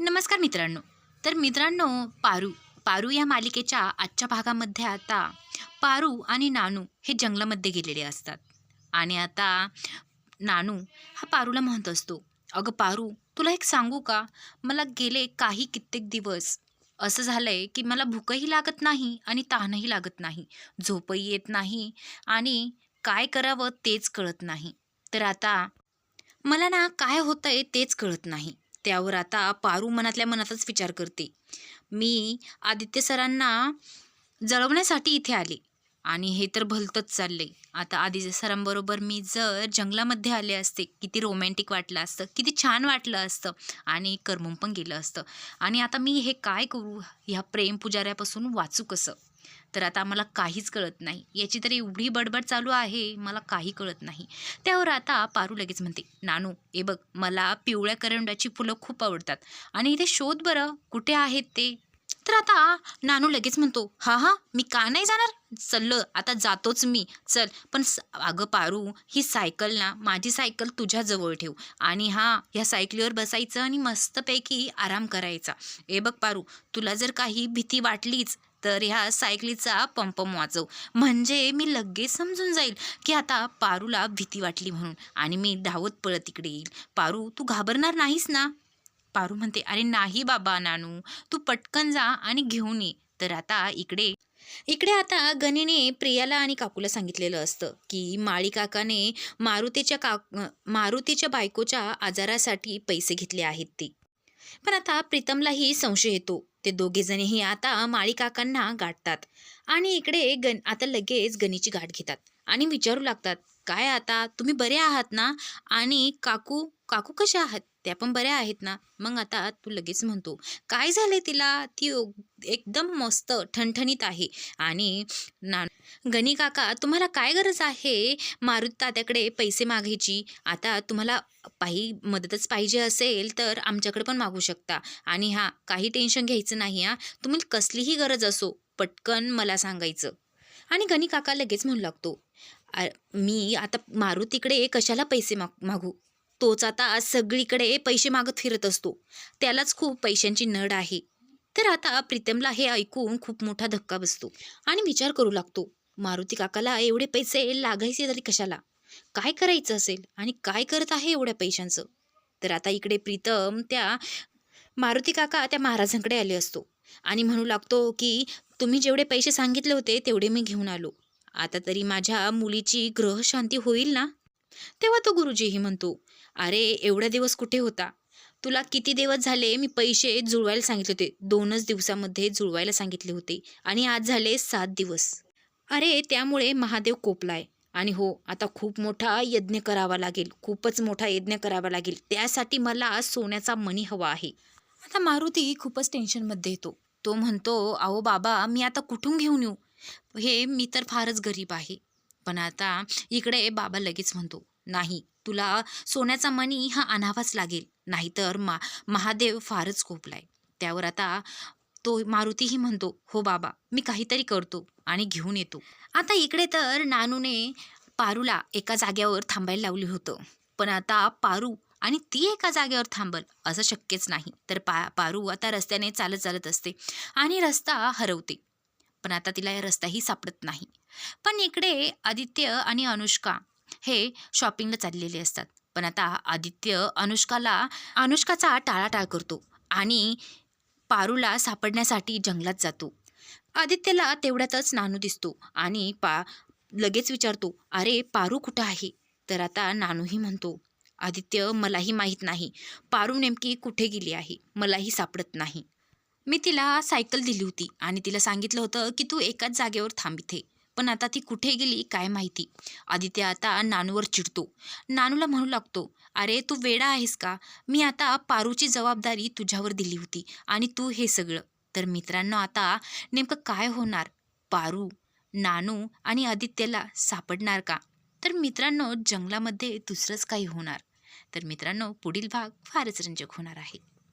नमस्कार मित्रांनो. तर मित्रांनो पारू पारू या मालिकेच्या आजच्या भागामध्ये आता पारू आणि नानू हे जंगलामध्ये गेलेले असतात. आणि आता नानू हा पारूला म्हणत असतो अगं पारू तुला एक सांगू का? मला गेले काही कित्येक दिवस. असं झालं आहे की मला भूकही लागत नाही आणि तहानही लागत नाही झोपही येत नाही आणि काय करावं तेच कळत नाही. तर आता मला ना काय होतं आहे तेच कळत नाही. त्यावर आता पारू मनातल्या मनातच विचार करते. मी आदित्य सरांना जळवण्यासाठी इथे आले आणि हे तर भलतंच चाललंय. आता आदित्य सरांबरोबर मी जर जंगलामध्ये आले असते किती रोमॅन्टिक वाटलं असतं किती छान वाटलं असतं आणि करमून पण गेलं असतं. आणि आता मी हे काय करू? ह्या प्रेम पुजाऱ्यापासून वाचू कसं? तर आता मला काहीच कळत नाही. याची तर एवढी बडबड चालू आहे मला काही कळत नाही. त्यावर आता पारू लगेच म्हणते नानू ए बघ मला पिवळ्या करंडाची फुलं खूप आवडतात आणि इथे शोध बरं कुठे आहेत ते? तर आता नानू लगेच म्हणतो हा हा मी का नाही जाणार? चल आता जातोच मी चल पण अगं पारू ही सायकल ना माझी सायकल तुझ्याजवळ ठेव आणि हा ह्या सायकलीवर बसायचं आणि मस्तपैकी आराम करायचा. ए बघ पारू तुला जर काही भीती वाटलीच तर ह्या सायकलीचा पंपम वाजव म्हणजे मी लगेच समजून जाईल की आता पारूला भीती वाटली म्हणून आणि मी धावत पळत इकडे येईल. पारू तू घाबरणार नाहीस ना? पारू म्हणते अरे नाही बाबा नानू तू पटकन जा आणि घेऊन ये. तर आता इकडे इकडे आता गणीने प्रियाला आणि काकूला सांगितलेलं असतं की माळी काकाने मारुतीच्या का मारुतीच्या बायकोच्या आजारासाठी पैसे घेतले आहेत ते. पण आता प्रीतमलाही संशय येतो. ते दोघेजणही आता माळी काकांना गाठतात. आणि इकडे गण आता लगेच गणीची गाठ घेतात. आणि विचारू लागतात काय आता? तुम्ही बरे आहात ना? आणि काकू काकू कशा आहात? त्या पण बऱ्या आहेत ना. मग आता तू लगेच म्हणतो काय झाले तिला? ती ओ- एकदम मस्त ठणठणीत आहे. आणि ना गणी काका तुम्हाला काय गरज आहे? मारुती तात्याकडे पैसे मागायची. आता तुम्हाला काही मदतच पाहिजे असेल तर आमच्याकडे पण मागू शकता. आणि हा काही टेन्शन घ्यायचं नाही हा. तुम्ही कसलीही गरज असो पटकन मला सांगायचं. आणि गणी काका लगेच म्हणू लागतो मी आता मारुतीकडे कशाला पैसे माग मागू? तोच आता सगळीकडे पैसे मागत फिरत असतो. त्यालाच खूप पैशांची नड आहे. तर आता प्रीतमला हे ऐकून खूप मोठा धक्का बसतो आणि विचार करू लागतो मारुती काकाला एवढे पैसे लागायचे तरी कशाला? काय करायचं असेल आणि काय करत आहे एवढ्या पैशांचं? तर आता इकडे प्रीतम त्या मारुती काका त्या महाराजांकडे आले असतो आणि म्हणू लागतो की तुम्ही जेवढे पैसे सांगितले होते तेवढे मी घेऊन आलो. आता तरी माझ्या मुलीची ग्रहशांती होईल ना? तेव्हा तो गुरुजीही म्हणतो अरे एवढा दिवस कुठे होता? तुला किती दिवस झाले मी पैसे जुळवायला सांगितले होते? दोनच दिवसामध्ये जुळवायला सांगितले होते आणि आज झाले सात दिवस. अरे त्यामुळे महादेव कोपलाय. आणि हो आता खूप मोठा यज्ञ करावा लागेल. खूपच मोठा यज्ञ करावा लागेल. त्यासाठी मला सोन्याचा मणी हवा आहे. आता मारुती खूपच टेन्शनमध्ये येतो. तो म्हणतो अहो बाबा मी आता कुठून घेऊन येऊ? हे मी तर फारच गरीब आहे. पण आता इकडे बाबा लगेच म्हणतो नाही. तुला सोन्याचा मणी हा आणावाच लागेल. नाहीतर मा महादेव फारच कोपलाय. त्यावर आता तो मारुतीही म्हणतो हो बाबा मी काहीतरी करतो आणि घेऊन येतो. आता इकडे तर नानूने पारूला एका जाग्यावर थांबायला लावलं होतं. पण आता पारू आणि ती एका जागेवर थांबल असं शक्यच नाही. तर पा पारू आता रस्त्याने चालत चालत असते आणि रस्ता हरवते. पण आता तिला या रस्ताही सापडत नाही. पण इकडे आदित्य आणि अनुष्का हे शॉपिंगला चाललेले असतात. पण आता आदित्य अनुष्काला अनुष्काचा टाळाटाळ करतो आणि पारूला सापडण्यासाठी जंगलात जातो. आदित्यला तेवढ्यातच नानू दिसतो आणि पा लगेच विचारतो अरे पारू कुठं आहे? तर आता नानूही म्हणतो आदित्य मलाही माहीत नाही. पारू नेमकी कुठे गेली आहे? मलाही सापडत नाही. मी तिला सायकल दिली होती आणि तिला सांगितलं होतं की तू एकाच जागेवर थांब इथे. पण आता ती कुठे गेली काय माहिती? आदित्य आता नानूवर चिडतो. नानूला म्हणू लागतो अरे तू वेडा आहेस का? मी आता पारूची जबाबदारी तुझ्यावर दिली होती आणि तू हे सगळं. तर मित्रांनो आता नेमकं काय होणार? पारू नानू आणि आदित्यला सापडणार का? तर मित्रांनो जंगलामध्ये दुसरंच काही होणार. तर मित्रांनो पुढील भाग फारच रंजक होणार आहे.